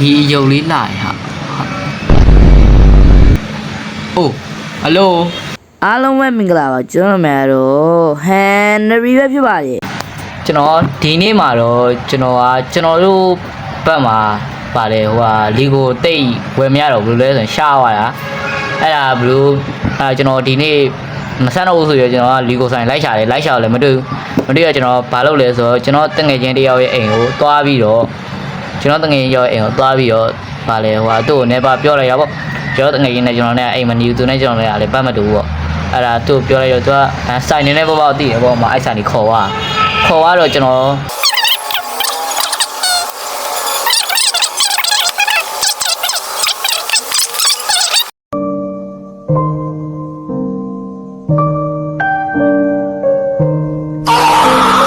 ဒီအယုတ်လေးလာရဟာအိုးဟယ်လိုအားလုံးပဲမင်္ဂလာပါကျွန်တော်များတော့ဟန်နရီပဲဖြစ်ပါရဲ့ကျွန်တော်ဒီနေ့မှာတော့ကျွန်တော်ကကျွန်တော်တို့ဘက်မှာပါတယ်ဟိုဟာလီကိုတိတ်ဝယ်မရတော့ဘူးလို့လဲဆိုရင်ရှားသွားတာအဲ့ဒါဘလို့အဲကျွန်တော်ဒီနေ့မဆန်းတော့ဘူးဆိုရကျွန်တော်ကလီကိုဆိုင်လိုက်ရှာတယ်လိုက်ရှာတော့လည်းမတွေ့ဘူးမတွေ့ရကျွန်တော်ဘာလုပ်လဲဆိုတော့ကျွန်တော်တငယ်ချင်းတယောက်ရဲ့အိမ်ကိုသွားပြီးတော့ ကျွန်တော်တငယ်ချင်းယောက်ရဲ့အိမ်ကိုသွားပြီးတော့ဗာလေဟိုဟာသူ့ကိုနေပါပြောလိုက်ရပေါ့ကျွန်တော်တငယ်ချင်းနဲ့ကျွန်တော်နဲ့အိမ်မနေဘူးသူနဲ့ကျွန်တော်နဲ့လည်းပတ်မတူဘူးပေါ့အဲ့ဒါသူ့ကိုပြောလိုက်တော့သူကအဲစိုင်နေနေပေါ့ပေါ့တည်တယ်ပေါ့မအဲ့ဆိုင်ကြီးခေါ်သွားခေါ်သွားတော့ကျွန်တော်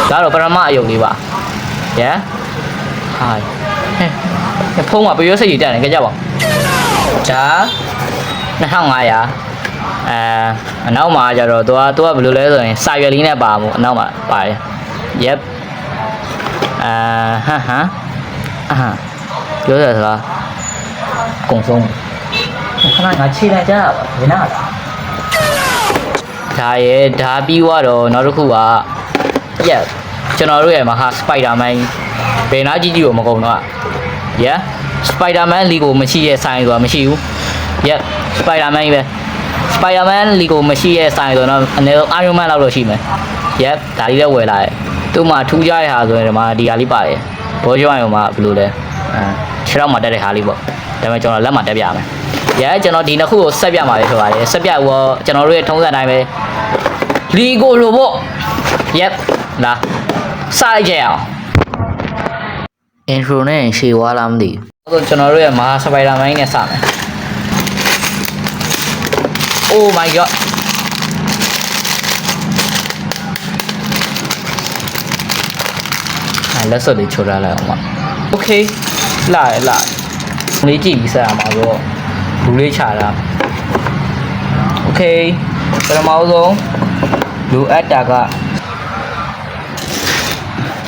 ဒါတော့ပရမအယုတ်လေးပါရဟ ဟိုင်ဟဲ့ဖုံးကပျောစိတ်ကြီးတက်နေကြကြပါဒါ2500အဲအနောက်မှာကျတော့သူကသူကဘယ်လိုလဲဆိုရင်စာရွက်လေးနဲ့ပါမို့အနောက်မှာပါတယ် yep အာဟမ်ဟမ်အာဟမ်ပြောရစလားကုံဆုံးခဏငါခြေလိုက်ကြတာပါဘယ်နာလားဒါရဲ့ဒါပြီးတော့နောက်တစ်ခုက yes ကျွန်တော်တို့ရဲ့မဟာစပိုက်ဒါမန် ဘယ်နာကြီးကြီးကိုမကုန်တော့ yeah စပိုက်ဒါမန်လီကိုမရှိရဲ့ဆိုင်ဆိုတာမရှိဘူး yeah စပိုက်ဒါမန်ကြီးပဲစပိုက်ဒါမန်လီကိုမရှိရဲ့ဆိုင်ဆိုတော့အနည်းဆုံးအာရုံမန်လောက်တော့ရှိမယ် yeah ဒါလေးလည်းဝယ်လာတယ်သူ့မှာထူးခြားတဲ့ဟာဆိုရင်ဒီမှာဒီဟာလေးပါတယ်ဘောကျောင်းရုံမှာဘယ်လိုလဲအဲခြေထောက်မှာတက်တဲ့ဟာလေးပေါ့ဒါပေမဲ့ကျွန်တော်လက်မှာတက်ပြမယ် yeah ကျွန်တော်ဒီနှစ်ခုကိုဆက်ပြမှာပဲဆိုပါတယ်ဆက်ပြတော့ကျွန်တော်တို့ရဲ့ထုံးစံတိုင်းပဲလီကိုလိုပေါ့ yep လာစလိုက်ကြရအောင် intro နဲ့ရှေ့ဝါလားမသိဘူးအခုကျွန်တော်တို့ရဲ့မဟာစပိုင်ဒါမိုင်းနဲ့စမယ် oh my god အဲလက်စွပ်လေးချိုးထားလိုက်အောင်ပါ okay လာရလာလေးကြည့်ပြီးဆက်ရမှာဆိုဘူးလေးချတာ okay ပထမဆုံးလူအပ်တာက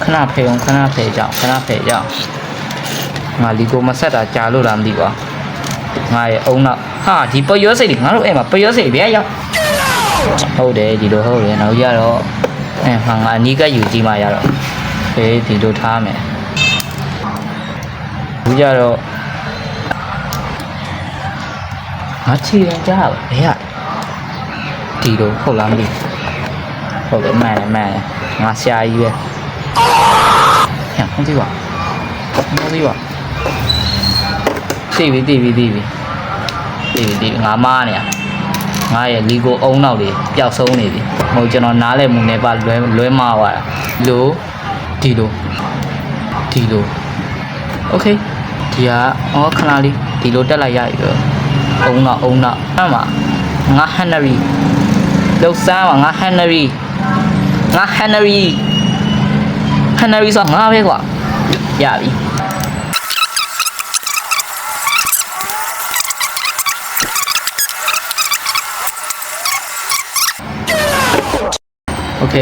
ခဏဖေအောင်ခဏဖေကြအောင်ခဏဖေကြအောင်ငါလီကိုမဆက်တာကြာလို့လားမသိပါငါရဲ့အုံနောက်ဟာဒီပယောစိတ်တွေငါတို့အဲ့မှာပယောစိတ်ဗျာရောက်ဟုတ်တယ်ဒီလိုဟုတ်တယ်နောက်ကြတော့အဲငါငါအနီးကယူကြည့်မှရတော့ဖေးဒီလိုထားမယ်ဘူးကြတော့ငါချီရင်ကြားဘယ်ရဒီလိုဟုတ်လားမသိဟုတ်တယ်မှန်တယ်မှန်တယ်ငါဆရာကြီးပဲ 呀，红地瓜，红地瓜，地皮地皮地皮，地皮地皮，俺妈呢？ငါရဲ့လီကိုအုံနောက်တွေပျောက်ဆုံးနေပြီ။ဟိုကျွန်တော်နားလဲမှုနဲ့ပါလွဲလွဲမှားသွားတာ။လိုဒီလိုဒီလို Okay ဒီကအော်ခဏလေးဒီလိုတက်လိုက်ရပြီ။အုံနောက်အုံနောက်အဲ့မှာငါဟန်နရီလောက်စားမှာငါဟန်နရီငါဟန်နရီ ဟန်နရီဆိုငါပဲကွာရပြီ โอเค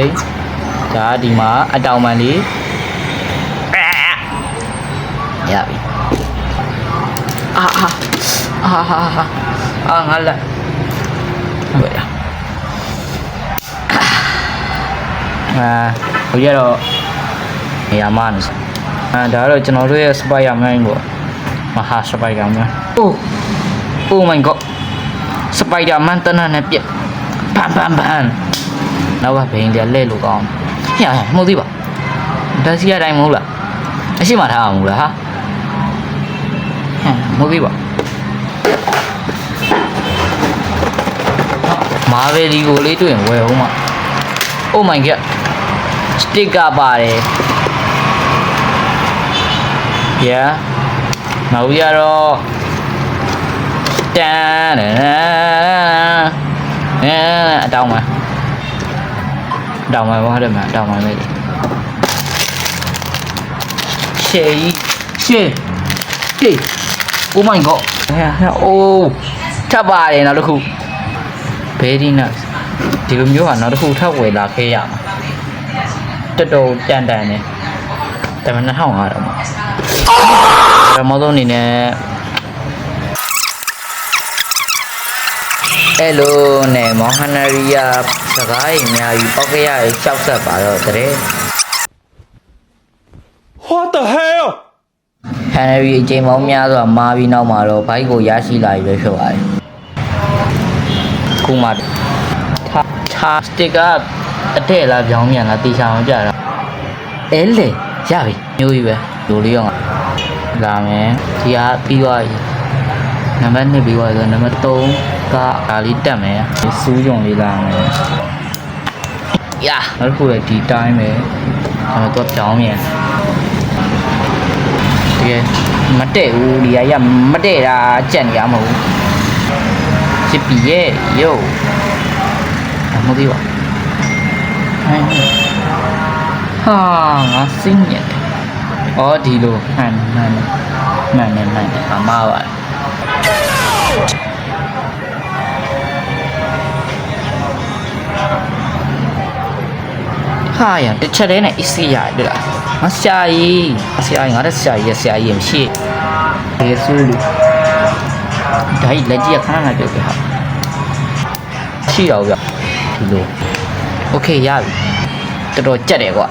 ဒါဒီမှာအတောင်ပန်လေးရပြီအာအာအာအာအာအာငါလက်ဟုတ်ရအာဟိုရတော့ နေရာမနေစအာဒါတော့ကျွန်တော်တို့ရဲ့စပိုက်ရမိုင်းပေါ့မဟာစပိုက်ရမိုင်းအိုး Oh my god စပိုက်ဒါမန်တနနဲ့ပြက်ဘမ်ဘမ်ဘမ်နောက်ကဘိန်းကြလဲလို့ကောင်းဟဲ့ဟဲ့မဟုတ်သေးပါဒါစီရတိုင်းမဟုတ်လားအရှိမထားအောင်မလားဟာဟဲ့မဟုတ်သေးပါမာဗယ်ဒီကိုလေးတွေ့ရင်ဝယ်အောင်မ Oh my god စတစ်ကာပါတယ် Yeah နောက်ရတော့တန်တန်အဲအတောင်းမှာအတောင်းမှာဘာလဲမအတောင်းမှာပဲလေရှေးရှေးရှေး Oh my god ဟဲ့ဟဲ့အိုးထပ်ပါတယ်နောက်တစ်ခု very nice ဒီလိုမျိုးကနောက်တစ်ခုထပ်ဝယ်လာခဲ့ရမှာတော်တော်တန်တန်နေဒါပေမဲ့2500တော့မှာ ပထမဆုံးအနေနဲ့အဲ့လိုနဲ့မောင်ဟနရီယာစကားကြီးအများကြီးပောက်ကရရေးကြောက်ဆက်ပါတော့တဲ့ What the hell? ဟန်နရီအချိန်ပေါင်းများစွာမာပြီးနောက်မှာတော့ဘိုက်ကိုရရှိလာပြီပဲဖြစ်ပါတယ်ခုမှထားထားစတစ်ကအတဲ့လားပြောင်းမြန်လားတေချာအောင်ကြတာအဲလေရပြီမျိုးကြီးပဲ လူလေးရောလာမယ်ဒီကပြီးသွားပြီနံပါတ်2ပြီးသွားပြီဆိုတော့နံပါတ်3ကဒါလေးတက်မယ်ဒီစူးကြုံလေးလာမယ်ရနောက်တစ်ခုလည်းဒီတိုင်းပဲဒါမှတော့ပြောင်းမြန်တကယ်မတည့်ဘူးဒီကရမတည့်တာကြက်နေရမဟုတ်ဘူးချစ်ပြီရဲ့ယိုအမသေးပါဟမ်ဟာငါစင်းရက် အော်ဒီလိုဟန်မှန်မှန်နေမှန်နေအမပါဟာရတစ်ချက်တည်းနဲ့အစ်စီရတယ်လားငါဆရာကြီးဆရာကြီးငါတဲ့ဆရာကြီးရဲ့ဆရာကြီးမရှိဘယ်ဆိုလို့ဒါကြီးလက်ကြီးကခဏခဏပြုတ်ခဲ့ဟာရှိတော့ဗျဒီလိုโอเคရပြီတော်တော်ကြက်တယ်ကွာ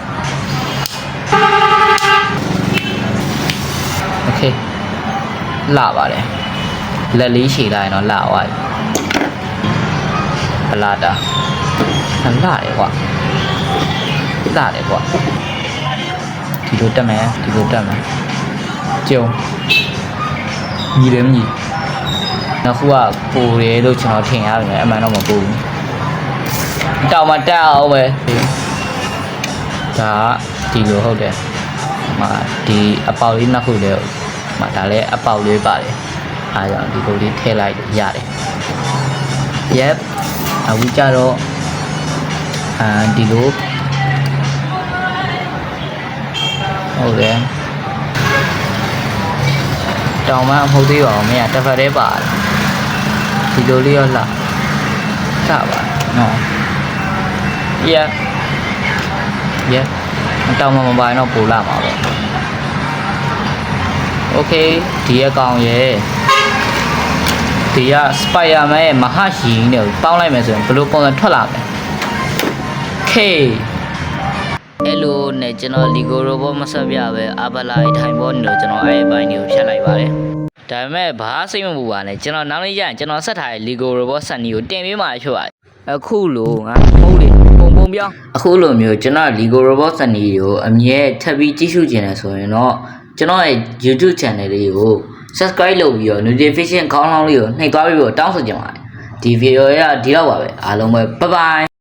လာပါတယ်လက်လေးရှည်လိုက်ရင်တော့လာသွားပြီဗလာတာလာတယ်ကွာလာတယ်ကွာဒီလိုတက်မယ်ဒီလိုတက်မယ်ကျုံညီတယ်မညီနောက်ခုကပူတယ်လို့ကျွန်တော်ထင်ရပါတယ်အမှန်တော့မပူဘူးတောင်မတက်အောင်ပဲဒါကဒီလိုဟုတ်တယ်မဒီအပေါက်လေးနှစ်ခုလေး မဒါလည်းအပေါက်လေးပါတယ်အားကြောင့်ဒီလိုလေးထည့်လိုက်ရတယ် yep အခုကြတော့အာဒီလိုဟုတ်တယ်တောင်မမဟုတ်သေးပါဘူးမင်းကတစ်ဖက်တည်းပါတယ်ဒီလိုလေးရောလှလှပါနော် yeah yeah တောင်မမပါရင်တော့ပိုလာမှာပေါ့ okay ဒီအကောင်ရဲ့ဒီက Spider-Man ရဲ့မဟာရှင်နဲ့ပေါင်းလိုက်မယ်ဆိုရင်ဘယ်လိုပုံစံထွက်လာမလဲ K အဲ့လိုနဲ့ကျွန်တော် Lego Robot မဆက်ပြပဲအဘလာထိုင်ပေါ်နေလို့ကျွန်တော်အဲ့ဒီဘိုင်းတွေကိုဖြတ်လိုက်ပါတယ်ဒါပေမဲ့ဘာစိတ်မပူပါနဲ့ကျွန်တော်နောက်နေ့ကျရင်ကျွန်တော်ဆက်ထားတဲ့ Lego Robot ဆက်နီကိုတင်ပေးမှာဖြစ်ပါတယ်အခုလိုငါမှုတ်လေပုံပုံပြောင်းအခုလိုမျိုးကျွန်တော် Lego Robot ဆက်နီကိုအမြဲထပ်ပြီးကြည့်ရှုကျင်တယ်ဆိုရင်တော့ ကျွန်တော်ရဲ့ YouTube channel လေးကို subscribe လုပ်ပြီးတော့ notification ခေါင်းလောင်းလေးကိုနှိပ်သွားပြီးတော့တောင်းဆိုကြပါမယ်ဒီဗီဒီယိုရဒီတော့ပါပဲအားလုံးပဲ bye bye